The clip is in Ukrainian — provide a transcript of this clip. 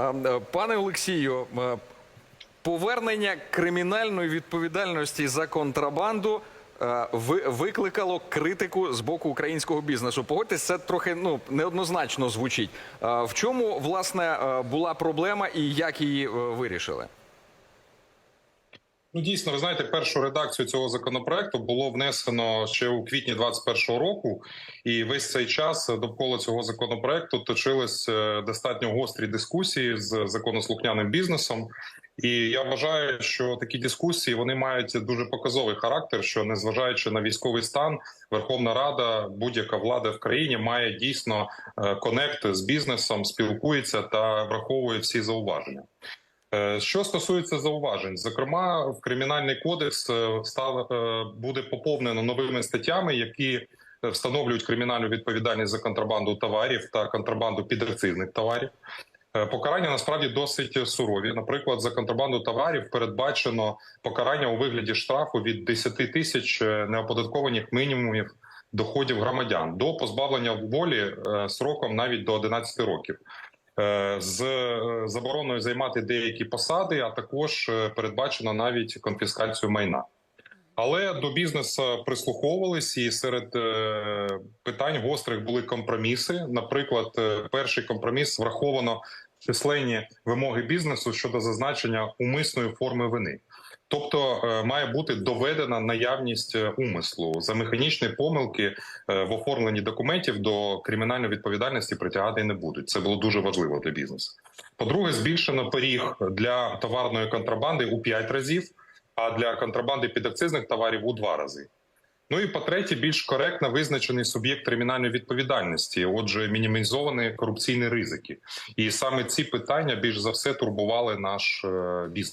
Е, Пане Олексію, е, повернення кримінальної відповідальності за контрабанду е, викликало критику з боку українського бізнесу. Погодьтесь, це трохи ну неоднозначно звучить. В чому власне була проблема і як її вирішили? Ну, дійсно, ви знаєте, першу редакцію цього законопроекту було внесено ще у квітні 2021 року, і весь цей час довкола цього законопроекту точились е, достатньо гострі дискусії з законослухняним бізнесом. І я вважаю, що такі дискусії вони мають дуже показовий характер. Що незважаючи на військовий стан, Верховна Рада, будь-яка влада в країні має дійсно е, конект з бізнесом, спілкується та враховує всі зауваження. Е, Що стосується зауважень, зокрема, в кримінальний кодекс е, став е, буде поповнено новими статтями, які встановлюють кримінальну відповідальність за контрабанду товарів та контрабанду підакцизних товарів. Покарання насправді досить сурові. Наприклад, за контрабанду товарів передбачено покарання у вигляді штрафу від 10 тисяч неоподаткованих мінімумів доходів громадян до позбавлення волі сроком навіть до 11 років. Е, з е, забороною займати деякі посади, а також е, передбачено навіть конфіскацію майна. Але до бізнесу прислуховувались, і серед питань гострих були компроміси. Наприклад, перший компроміс враховано численні вимоги бізнесу щодо зазначення умисної форми вини. Тобто е, має бути доведена наявність е, умислу за механічні помилки е, в оформленні документів до кримінальної відповідальності притягати не будуть. Це було дуже важливо для бізнесу. По-друге, збільшено поріг для товарної контрабанди у 5 разів, а для контрабанди підакцизних товарів у 2 рази. Ну і по-третє, більш коректно визначений суб'єкт кримінальної відповідальності, отже, мінімізовані корупційні ризики. І саме ці питання більш за все турбували наш е, бізнес.